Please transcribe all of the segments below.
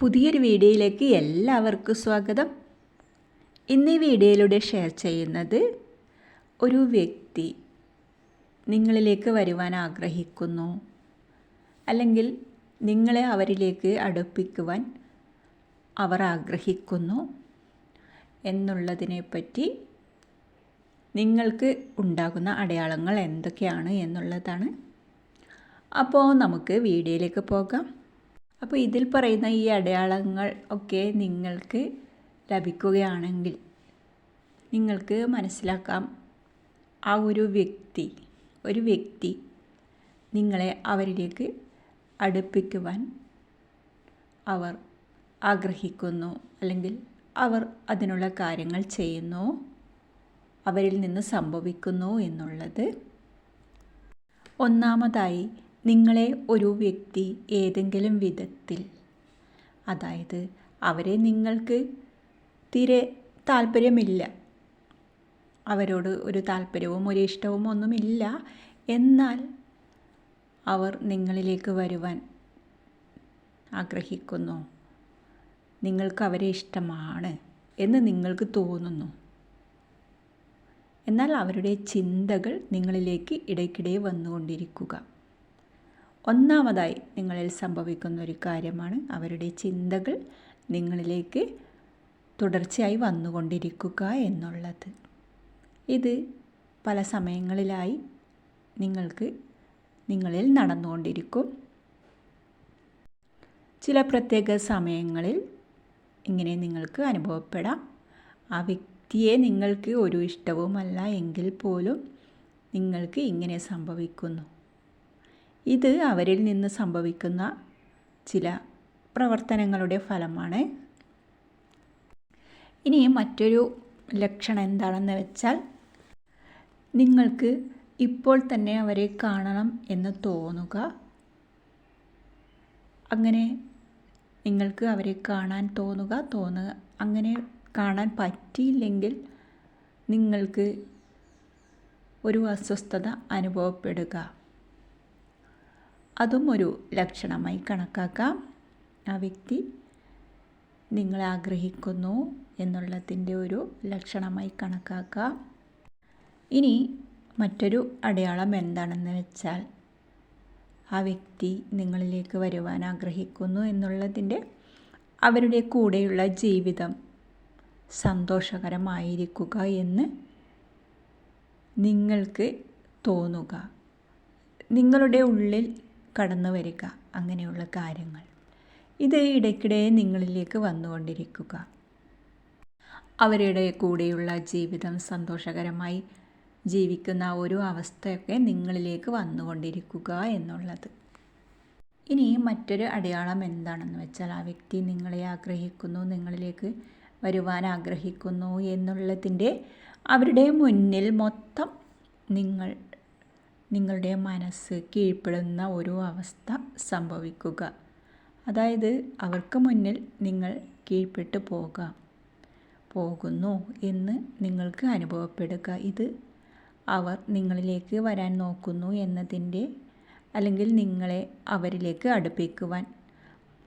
പുതിയൊരു വീഡിയോയിലേക്ക് എല്ലാവർക്കും സ്വാഗതം. ഇന്ന് ഈ വീഡിയോയിലൂടെ ഷെയർ ചെയ്യുന്നത് ഒരു വ്യക്തി നിങ്ങളിലേക്ക് വരുവാൻ ആഗ്രഹിക്കുന്നു അല്ലെങ്കിൽ നിങ്ങളെ അവരിലേക്ക് അടുപ്പിക്കുവാൻ അവർ ആഗ്രഹിക്കുന്നു എന്നുള്ളതിനെപ്പറ്റി നിങ്ങൾക്ക് ഉണ്ടാകുന്ന അടയാളങ്ങൾ എന്തൊക്കെയാണ് എന്നുള്ളതാണ്. അപ്പോൾ നമുക്ക് വീഡിയോയിലേക്ക് പോകാം. അപ്പോൾ ഇതിൽ പറയുന്ന ഈ അടയാളങ്ങൾ ഒക്കെ നിങ്ങൾക്ക് ലഭിക്കുകയാണെങ്കിൽ നിങ്ങൾക്ക് മനസ്സിലാക്കാം. ആ ഒരു വ്യക്തി ഒരു വ്യക്തി നിങ്ങളെ അവരിലേക്ക് അടുപ്പിക്കുവാൻ അവർ ആഗ്രഹിക്കുന്നു അല്ലെങ്കിൽ അവർ അതിനുള്ള കാര്യങ്ങൾ ചെയ്യുന്നു അവരിൽ നിന്ന് സംഭവിക്കുന്നു എന്നുള്ളത്. ഒന്നാമതായി നിങ്ങളെ ഒരു വ്യക്തി ഏതെങ്കിലും വിധത്തിൽ അതായത് അവരെ നിങ്ങൾക്ക് തീരെ താല്പര്യമില്ല അവരോട് ഒരു താല്പര്യവും ഒരു ഇഷ്ടവും ഒന്നുമില്ല എന്നാൽ അവർ നിങ്ങളിലേക്ക് വരുവാൻ ആഗ്രഹിക്കുന്നു. നിങ്ങൾക്ക് അവരെ ഇഷ്ടമാണ് എന്ന് നിങ്ങൾക്ക് തോന്നുന്നു. എന്നാൽ അവരുടെ ചിന്തകൾ നിങ്ങളിലേക്ക് ഇടയ്ക്കിടെ വന്നുകൊണ്ടിരിക്കുക. ഒന്നാമതായി നിങ്ങളിൽ സംഭവിക്കുന്ന ഒരു കാര്യമാണ് അവരുടെ ചിന്തകൾ നിങ്ങളിലേക്ക് തുടർച്ചയായി വന്നുകൊണ്ടിരിക്കുക എന്നുള്ളത്. ഇത് പല സമയങ്ങളിലായി നിങ്ങൾക്ക് നിങ്ങളിൽ നടന്നുകൊണ്ടിരിക്കും. ചില പ്രത്യേക സമയങ്ങളിൽ ഇങ്ങനെ നിങ്ങൾക്ക് അനുഭവപ്പെടാം. ആ വ്യക്തിയെ നിങ്ങൾക്ക് ഒരു ഇഷ്ടവുമല്ല എങ്കിൽ പോലും നിങ്ങൾക്ക് ഇങ്ങനെ സംഭവിക്കുന്നു. ഇത് അവരിൽ നിന്ന് സംഭവിക്കുന്ന ചില പ്രവർത്തനങ്ങളുടെ ഫലമാണ്. ഇനി മറ്റൊരു ലക്ഷണം എന്താണെന്ന് വെച്ചാൽ നിങ്ങൾക്ക് ഇപ്പോൾ തന്നെ അവരെ കാണണം എന്ന് തോന്നുക. അങ്ങനെ നിങ്ങൾക്ക് അവരെ കാണാൻ തോന്നുക തോന്നുക അങ്ങനെ കാണാൻ പറ്റിയില്ലെങ്കിൽ നിങ്ങൾക്ക് ഒരു അസ്വസ്ഥത അനുഭവപ്പെടുക. അതും ഒരു ലക്ഷണമായി കണക്കാക്കാം. ആ വ്യക്തി നിങ്ങളെ ആഗ്രഹിക്കുന്നു എന്നുള്ളതിന്റെ ഒരു ലക്ഷണമായി കണക്കാക്കാം. ഇനി മറ്റൊരു അടയാളം എന്താണെന്ന് വെച്ചാൽ ആ വ്യക്തി നിങ്ങളിലേക്ക് വരുവാൻ ആഗ്രഹിക്കുന്നു എന്നുള്ളതിന്റെ അവരുടെ കൂടെയുള്ള ജീവിതം സന്തോഷകരമായിരിക്കുക എന്ന് നിങ്ങൾക്ക് തോന്നുക. നിങ്ങളുടെ ഉള്ളിൽ കടന്നു വരിക. അങ്ങനെയുള്ള കാര്യങ്ങൾ. ഇത് ഇടയ്ക്കിടെ നിങ്ങളിലേക്ക് വന്നുകൊണ്ടിരിക്കുക. അവരുടെ കൂടെയുള്ള ജീവിതം സന്തോഷകരമായി ജീവിക്കുന്ന ഒരു അവസ്ഥയൊക്കെ നിങ്ങളിലേക്ക് വന്നുകൊണ്ടിരിക്കുക എന്നുള്ളത്. ഇനി മറ്റൊരു അടയാളം എന്താണെന്ന് വെച്ചാൽ ആ വ്യക്തി നിങ്ങളെ ആഗ്രഹിക്കുന്നു നിങ്ങളിലേക്ക് വരുവാൻ ആഗ്രഹിക്കുന്നു എന്നുള്ളതിന്റെ അവരുടെ മുന്നിൽ മൊത്തം നിങ്ങൾ നിങ്ങളുടെ മനസ്സ് കീഴ്പ്പെടുന്ന ഒരു അവസ്ഥ സംഭവിക്കുക. അതായത് അവർക്ക് മുന്നിൽ നിങ്ങൾ കീഴ്പ്പെട്ടു പോകാം പോകുന്നു എന്ന് നിങ്ങൾക്ക് അനുഭവപ്പെടുക. ഇത് അവർ നിങ്ങളിലേക്ക് വരാൻ നോക്കുന്നു എന്നതിന്റെ അല്ലെങ്കിൽ നിങ്ങളെ അവരിലേക്ക് അടുപ്പിക്കുവാൻ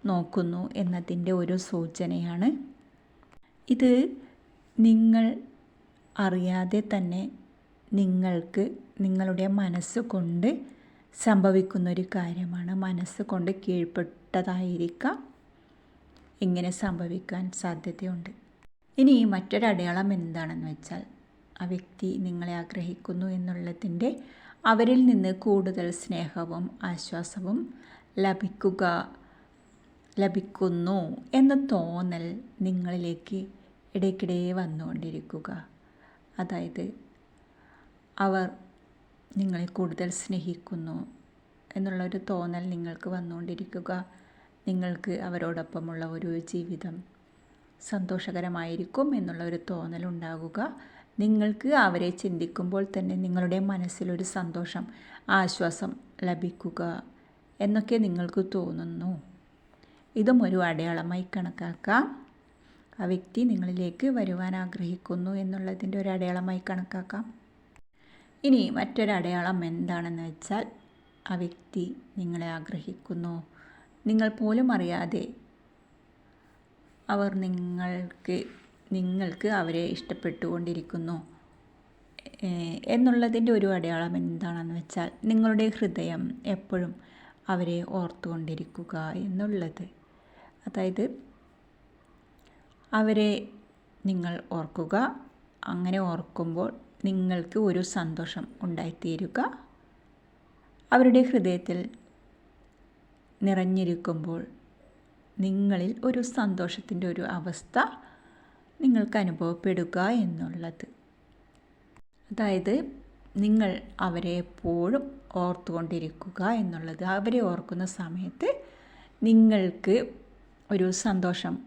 നോക്കുന്നു എന്നതിന്റെ ഒരു സൂചനയാണ്. ഇത് നിങ്ങൾ അറിയാതെ തന്നെ നിങ്ങൾക്ക് നിങ്ങളുടെ മനസ്സുകൊണ്ട് സംഭവിക്കുന്നൊരു കാര്യമാണ്. മനസ്സുകൊണ്ട് കീഴ്പ്പെട്ടതായിരിക്കാം. ഇങ്ങനെ സംഭവിക്കാൻ സാധ്യതയുണ്ട്. ഇനി മറ്റൊരടയാളം എന്താണെന്ന് വെച്ചാൽ ആ വ്യക്തി നിങ്ങളെ ആഗ്രഹിക്കുന്നു എന്നുള്ളതിന്റെ അവരിൽ നിന്ന് കൂടുതൽ സ്നേഹവും ആശ്വാസവും ലഭിക്കുക ലഭിക്കുന്നു എന്ന തോന്നൽ നിങ്ങളിലേക്ക് ഇടയ്ക്കിടെ വന്നുകൊണ്ടിരിക്കുക. അതായത് അവർ നിങ്ങളെ കൂടുതൽ സ്നേഹിക്കുന്നു എന്നുള്ളൊരു തോന്നൽ നിങ്ങൾക്ക് വന്നുകൊണ്ടിരിക്കുക. നിങ്ങൾക്ക് അവരോടൊപ്പമുള്ള ഒരു ജീവിതം സന്തോഷകരമായിരിക്കും എന്നുള്ള ഒരു തോന്നൽ ഉണ്ടാകുക. നിങ്ങൾക്ക് അവരെ ചിന്തിക്കുമ്പോൾ തന്നെ നിങ്ങളുടെ മനസ്സിലൊരു സന്തോഷം ആശ്വാസം ലഭിക്കുക എന്നൊക്കെ നിങ്ങൾക്ക് തോന്നുന്നു. ഇതും ഒരു അടയാളമായി കണക്കാക്കാം. ആ വ്യക്തി നിങ്ങളിലേക്ക് വരുവാൻ ആഗ്രഹിക്കുന്നു എന്നുള്ളതിന്റെ ഒരു അടയാളമായി കണക്കാക്കാം. ഇനി മറ്റൊരടയാളം എന്താണെന്ന് വെച്ചാൽ ആ വ്യക്തി നിങ്ങളെ ആഗ്രഹിക്കുന്നു. നിങ്ങൾ പോലും അറിയാതെ അവർ നിങ്ങൾക്ക് നിങ്ങൾക്ക് അവരെ ഇഷ്ടപ്പെട്ടുകൊണ്ടിരിക്കുന്നു. എന്നുള്ളതിന്റെ ഒരു അടയാളം എന്താണെന്ന് വെച്ചാൽ നിങ്ങളുടെ ഹൃദയം എപ്പോഴും അവരെ ഓർത്തുകൊണ്ടിരിക്കുക എന്നുള്ളത്. അതായത് അവരെ നിങ്ങൾ ഓർക്കുക. അങ്ങനെ ഓർക്കുമ്പോൾ നിങ്ങൾക്ക് ഒരു സന്തോഷം ഉണ്ടായിത്തീരുക. അവരുടെ ഹൃദയത്തിൽ നിറഞ്ഞിരിക്കുമ്പോൾ നിങ്ങളിൽ ഒരു സന്തോഷത്തിന്റെ ഒരു അവസ്ഥ നിങ്ങൾക്ക് അനുഭവപ്പെടുക എന്നുള്ളത്. അതായത് നിങ്ങൾ അവരെ എപ്പോഴും ഓർത്തുകൊണ്ടിരിക്കുക എന്നുള്ളത്. അവരെ ഓർക്കുന്ന സമയത്ത് നിങ്ങൾക്ക് ഒരു സന്തോഷം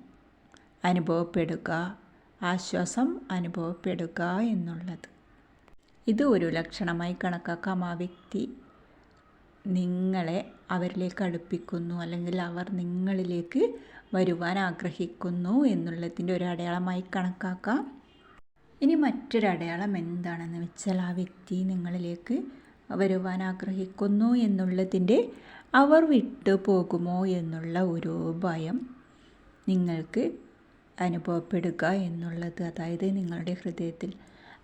അനുഭവപ്പെടുക ആശ്വാസം അനുഭവപ്പെടുക എന്നുള്ളത്. ഇത് ഒരു ലക്ഷണമായി കണക്കാക്കാം. ആ വ്യക്തി നിങ്ങളെ അവരിലേക്ക് അടുപ്പിക്കുന്നു അല്ലെങ്കിൽ അവർ നിങ്ങളിലേക്ക് വരുവാൻ ആഗ്രഹിക്കുന്നു എന്നുള്ളതിന്റെ ഒരു അടയാളമായി കണക്കാക്കാം. ഇനി മറ്റൊരു അടയാളം എന്താണെന്ന് വെച്ചാൽ ആ വ്യക്തി നിങ്ങളിലേക്ക് വരുവാൻ ആഗ്രഹിക്കുന്നു എന്നുള്ളതിന്റെ അവർ വിട്ടു പോകുമോ എന്നുള്ള ഒരു ഭയം നിങ്ങൾക്ക് അനുഭവപ്പെടുക എന്നുള്ളത്. അതായത് നിങ്ങളുടെ ഹൃദയത്തിൽ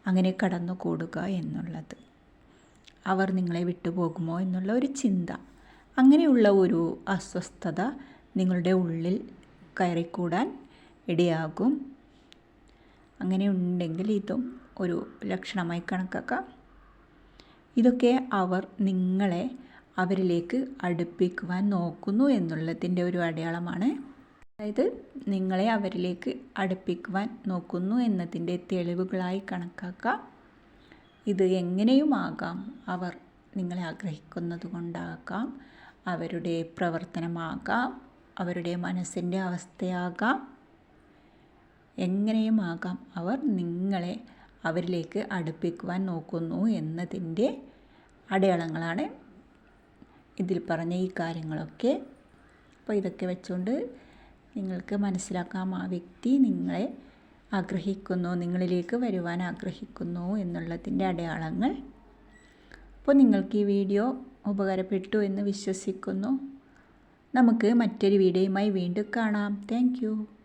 അങ്ങനെ കടന്നു കൂടുക എന്നുള്ളത്. അവർ നിങ്ങളെ വിട്ടുപോകുമോ എന്നുള്ള ഒരു ചിന്ത. അങ്ങനെയുള്ള ഒരു അസ്വസ്ഥത നിങ്ങളുടെ ഉള്ളിൽ കയറിക്കൂടാൻ ഇടയാകും. അങ്ങനെ ഉണ്ടെങ്കിൽ ഇതും ഒരു ലക്ഷണമായി കണക്കാക്കാം. ഇതൊക്കെ അവർ നിങ്ങളെ അവരിലേക്ക് അടുപ്പിക്കുവാൻ നോക്കുന്നു എന്നുള്ളതിന്റെ ഒരു അടയാളമാണ് അതായത് നിങ്ങളെ അവരിലേക്ക് അടുപ്പിക്കുവാൻ നോക്കുന്നു എന്നതിന്റെ തെളിവുകളായി കണക്കാക്കാം. ഇത് എങ്ങനെയുമാകാം? അവർ നിങ്ങളെ ആഗ്രഹിക്കുന്നത് കൊണ്ടാകാം. അവരുടെ പ്രവർത്തനമാകാം. അവരുടെ മനസ്സിന്റെ അവസ്ഥയാകാം. എങ്ങനെയുമാകാം? അവർ നിങ്ങളെ അവരിലേക്ക് അടുപ്പിക്കുവാൻ നോക്കുന്നു എന്നതിന്റെ അടയാളങ്ങളാണ് ഇതിൽ പറഞ്ഞ ഈ കാര്യങ്ങളൊക്കെ. അപ്പോൾ ഇതൊക്കെ വെച്ചുകൊണ്ട് നിങ്ങൾക്ക് മനസ്സിലാക്കാം. ആ വ്യക്തി നിങ്ങളെ ആഗ്രഹിക്കുന്നു നിങ്ങളിലേക്ക് വരുവാൻ ആഗ്രഹിക്കുന്നു എന്നുള്ളതിന്റെ അടയാളങ്ങൾ. അപ്പോൾ നിങ്ങൾക്ക് ഈ വീഡിയോ ഉപകാരപ്പെട്ടു എന്ന് വിശ്വസിക്കുന്നു. നമുക്ക് മറ്റൊരു വീഡിയോയുമായി വീണ്ടും കാണാം. താങ്ക്